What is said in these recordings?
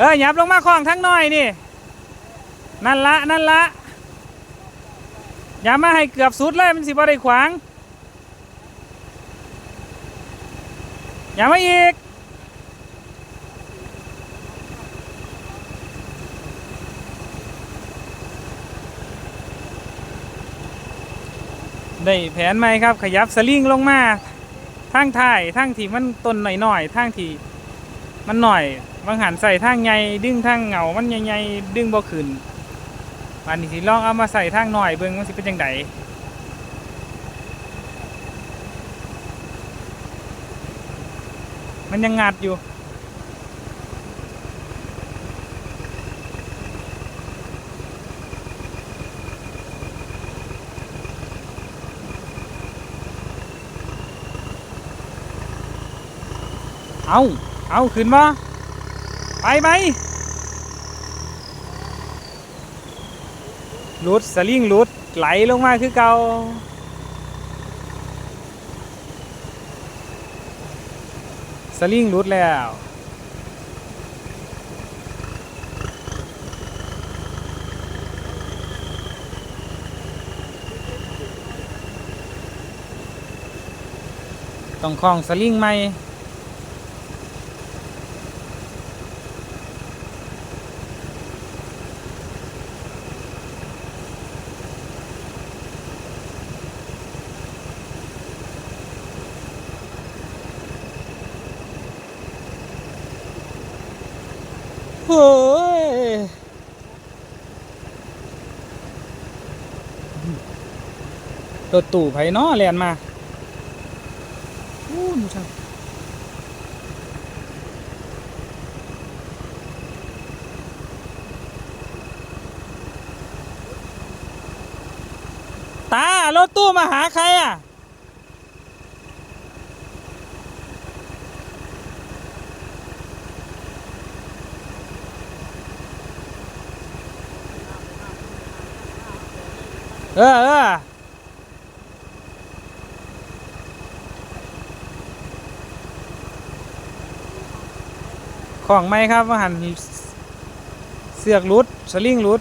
เออหยับลงมาคล้องทั้งน้อยนี่ นั่นละนั่นละอย่ามาให้เกือบสุดเลยมันสิบ่ได้ขวางอย่ามาอีกได้แผนไหมครับ ขยับสลิงลงมาทางท้ายทางที่มันต้นหน่อยๆทางที่มันหน่อย บางหันใส่ทางใหญ่ดึงทางเหงามันใหญ่ๆดึงบ่ขึ้นอันนี้สิลองเอามาใส่ทางหน่อยเบิ่งมันสิเป็นจังไดมันยังงัดอยู่เอา เอา ขึ้นมา ไปไหมลุดสลิงลุดไหลลงมาคือเก่าสลิงลุดแล้วต้องคล้องสลิงไหม ฮ้ยรถตู่ไผเนาะแลนมาอู้นูช่างตารถตู้มาหาใครอะ เออเออของไหมครับว่าหันเสือกหลุดสลิงหลุด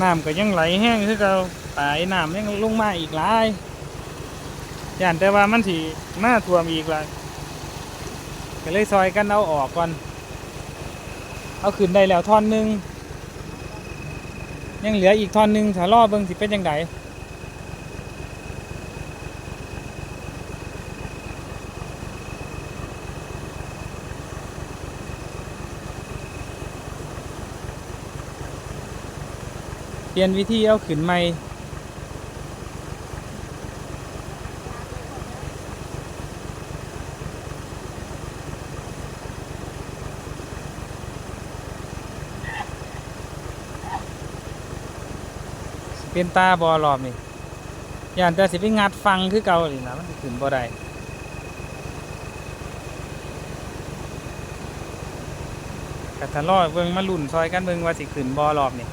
น้ำก็ยังไหลแห้งคือเราตายน้ำยังลงมาอีกหลาย ย่านแต่ว่ามันถีมาท่วมอีกละก็เลยซอยกันเอาออกก่อน เอาขึ้นได้แล้วท่อนหนึ่งยังเหลืออีกท่อนหนึ่งถ้ารอเบิ่งสิเป็นยังไงเปลี่ยนวิธีเอาขึ้นใหม่ เป็นตาบอรอบนี่ย่านแต่สิไปงัดฟังคือเก่าเลยนะมันขึ้นบ่ได้กะทะลอเบิ่งมาลุ่นซอยกันเบิ่งว่าสิขึ้นบ่รอบนี่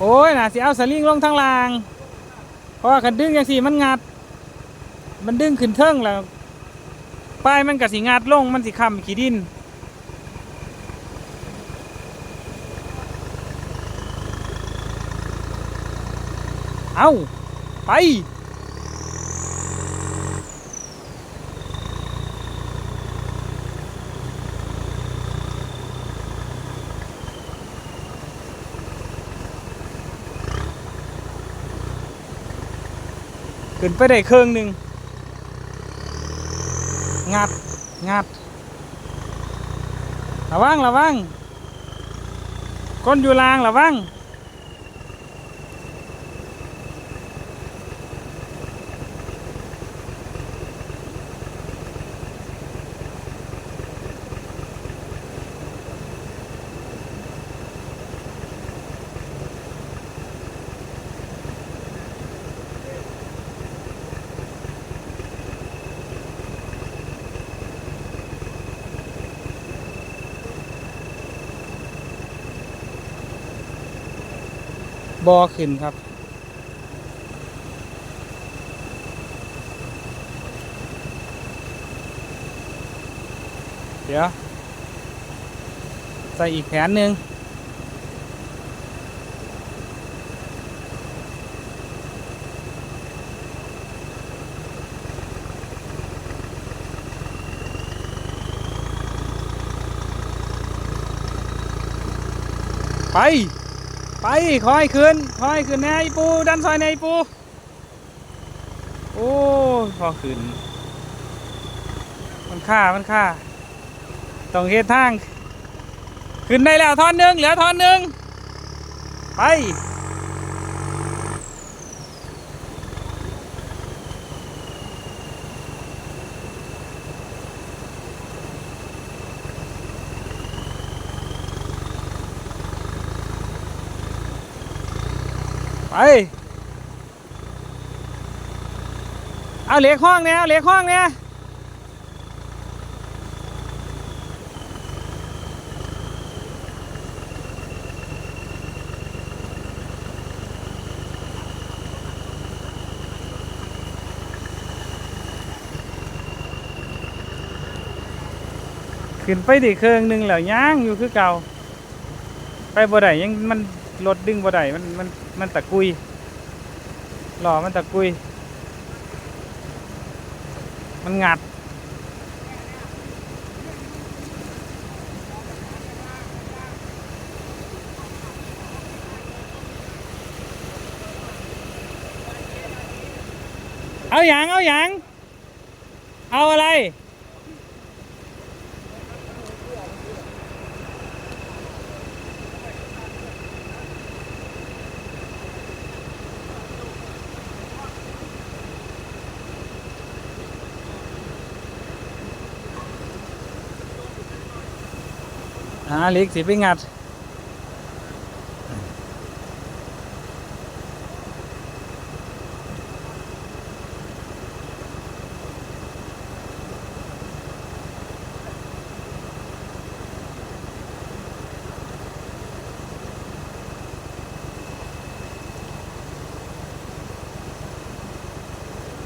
โอ้ยน่ะสิเอาสลิงลงทางล่าง เพราะว่าคันดึงอย่างสี่มันงัด มันดึงขึ้นเทิงแล้วป้ายมันกับสีงัดลงมันสีคำขี้ดินเอาไป ขึ้นไปได้เครื่องหนึ่งงัดงัดระวังระวังก้นอยู่ลางระวัง บอขึ้นครับ เดี๋ยว ใส่อีกแผนหนึ่งไป ไปคอยขึ้นคอยขึ้นแน่อีปูดันซอยในอีปูโอ้พอขึ้น มันค่ามันค่าต้องเฮ็ดทาง ขึ้นได้แล้วท่อนหนึ่งเหลือท่อนหนึ่งไป เอาเหล็กห้องเนี่ยเอาเหล็กห้องเนี่ยขึ้นไปดิเครื่องหนึ่งแล้วย่างอยู่คือเก่า ไปบ่ได้ยังมัน รถดึงบ่ได้มันมันมันตะกุยหล่อมันตะกุย มันงัด เอาอย่างเอาอย่างเอาอะไร หาล็กสิไปงัด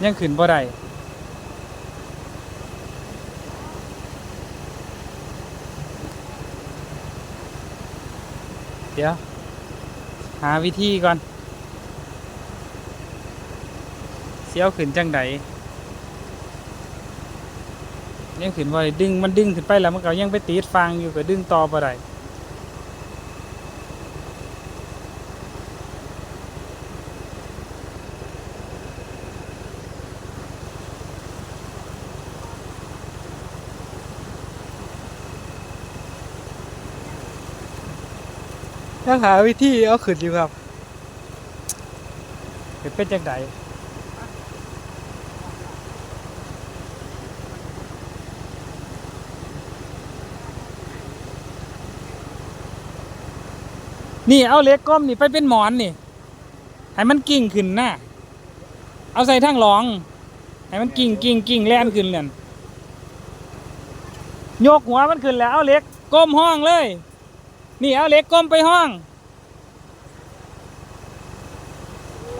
ยังขึ้นบ่ได้ เดี๋ยว หาวิธีก่อน เสียวขึ้นจังไดยังขึ้นบ่ได้ดึงมันดึงขึ้นไปแล้วมันก็ยังไปติดฟางอยู่ก็ดึงต่อไปได้ ยังหาวิธีเอาขึ้นอยู่ครับเป็นจังไดนี่เอาเล็กก้มนี่ไปเป็นหมอนนี่ ให้มันกิ่งขึ้นนะเอาใส่ทั้งรอง ให้มันกิ่งกิ่งกิ่งแล่นขึ้นเลยโยกหัวมันขึ้นแล้วเอาเล็กก้มห้องเลย นี่เอาเหล็กก้มไปห้อง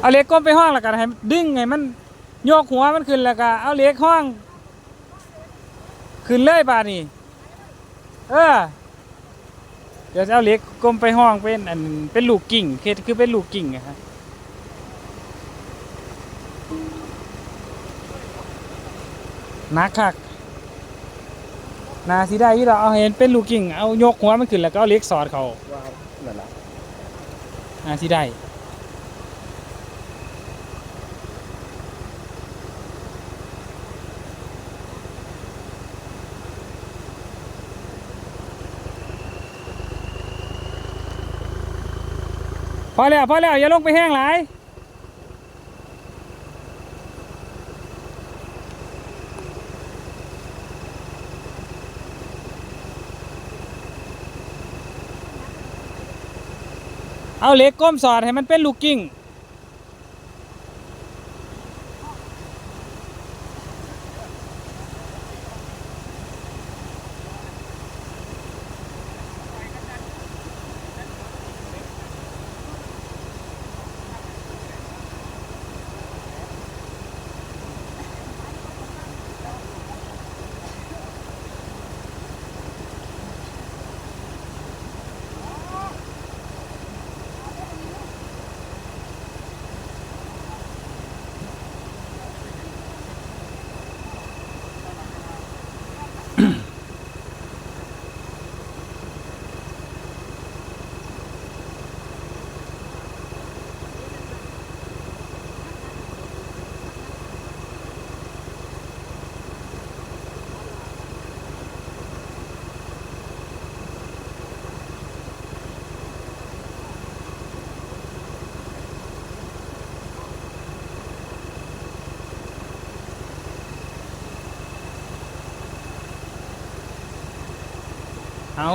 เอาเหล็กก้มไปห้องแล้วกันให้ดึงไงมันโยกหัวมันขึ้นแล้วก็เอาเหล็กห้อง ขึ้นเลยบานี่เออเดี๋ยวจะเอาเหล็กก้มไปห้องเป็นอันเป็นลูกกิ่งคือเป็นลูกกิ่งอะครับนักคัก นาสิได้อยี่เราเอาเห็นเป็นลูกกิ่งเอายกหัวมันขึ้นแล้วก็เอาเหล็กสอดเขาว่านั่นแหละนาสิได้พอแล้วพอแล้วอย่าลงไปแห้งหลาย เอาเหล็กก้มสอดให้มันเป็นลูกกิ้ง เอา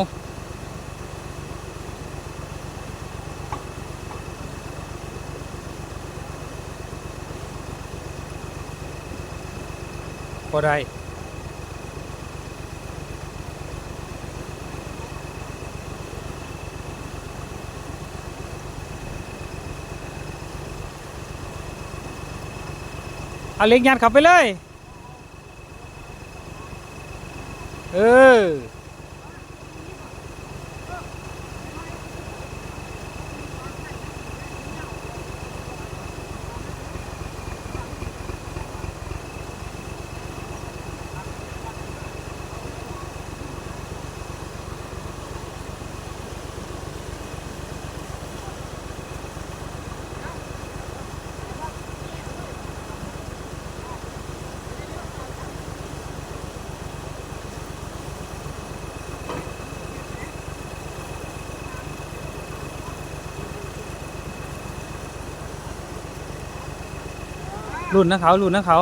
พอได้เอาเล็กยัดข้าไปเลย เออ รุ่นนะเขารุ่นนะเขา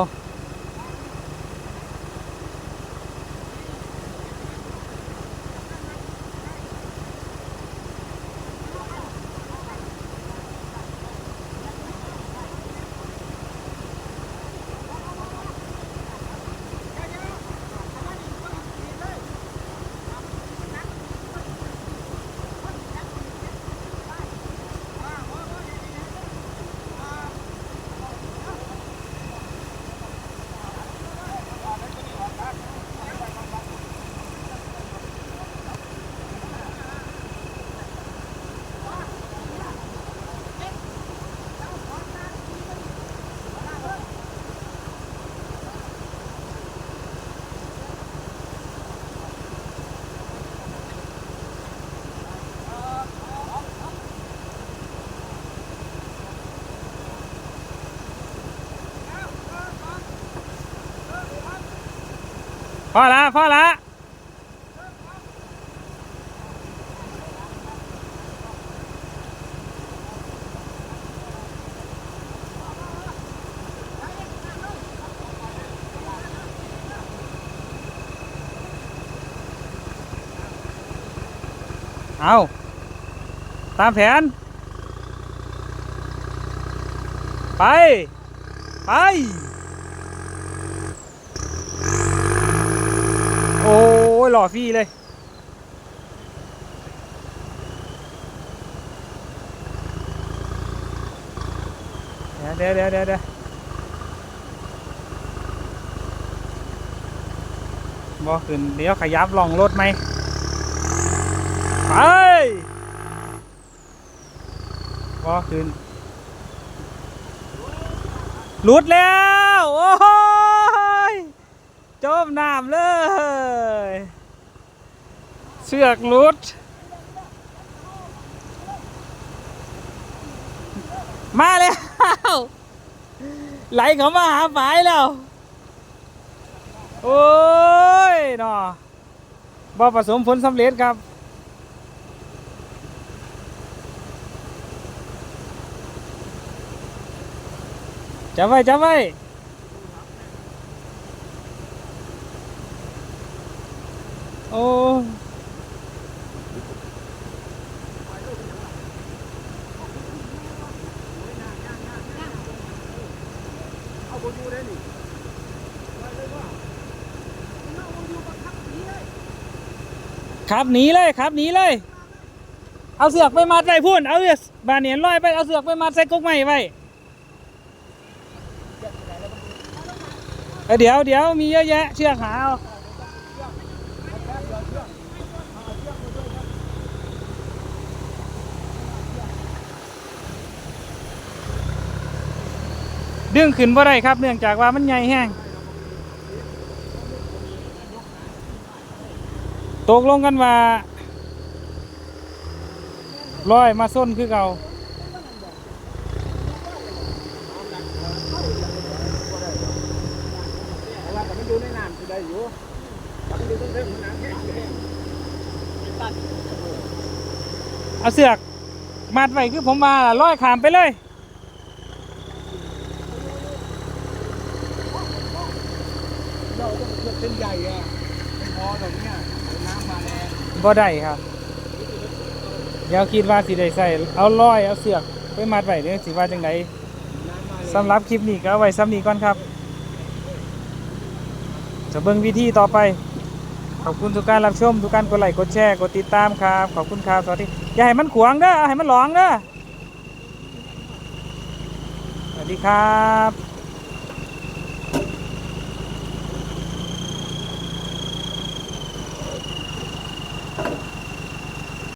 พอละพอละเอาตามแผน ไป ไป โอ้ ยหล่อฟรีเลย เดี๋ยวเดี๋ยวเดี๋ยวเดี๋ยวบอกขึ้นเดี๋ยวขยับลองรถไหมไปบอกขึ้นหลุดแล้ว โอ้ยจมน้ำเลย เสือกลุด มาแล้ว ไหลเขามาหาฝายแล้ว โอ้ยนาะบ่ผสมผลสำเร็จครับจับไว้จับไว้ โอ้ เอาบนอยู่ได้นี่ ขับหนีเลยขับหนีเลย เอาเสือกไปมัดไว้พุ่นเอาเสือกบานเนียนลอยไปเอาเสือกไปมัดใส่กุ๊กไม้ไว้เอ้ยเดี๋ยวเดี๋ยวมีเยอะแยะเชือกหาเอาดึงขึ้นบ่ได้ครับ เนื่องจากว่ามันใหญ่แห้ง ตกลงกันว่าร้อยมาส้นคือเก่าเพราะว่าแต่มันอยู่ในน้ำคือได้อยู่แต่มันเของน้ำแห้งแห้งตัดเอาเสือกมัดไว้คือผมมาล่ะร้อยขามไปเลย เราต้องเลือกเส้นใหญ่อะเป็นพอตรงเนี้ยน้ำมาแรง บ่ได้ครับ เดี๋ยวคิดว่าสิได้ใส่เอาร้อยเอาเสือกไปมัดไว้เด้อสิว่าจังไดสำหรับคลิปนี้ก็เอาไว้ซ้ำนี้ก่อนครับ จะเบิ่งวิธีต่อไป ขอบคุณทุกการรับชม ทุกการกดไลค์กดแชร์กดติดตามครับ ขอบคุณครับสวัสดีอย่าให้มันขวางเด้อให้มันหลองเด้อสวัสดีครับ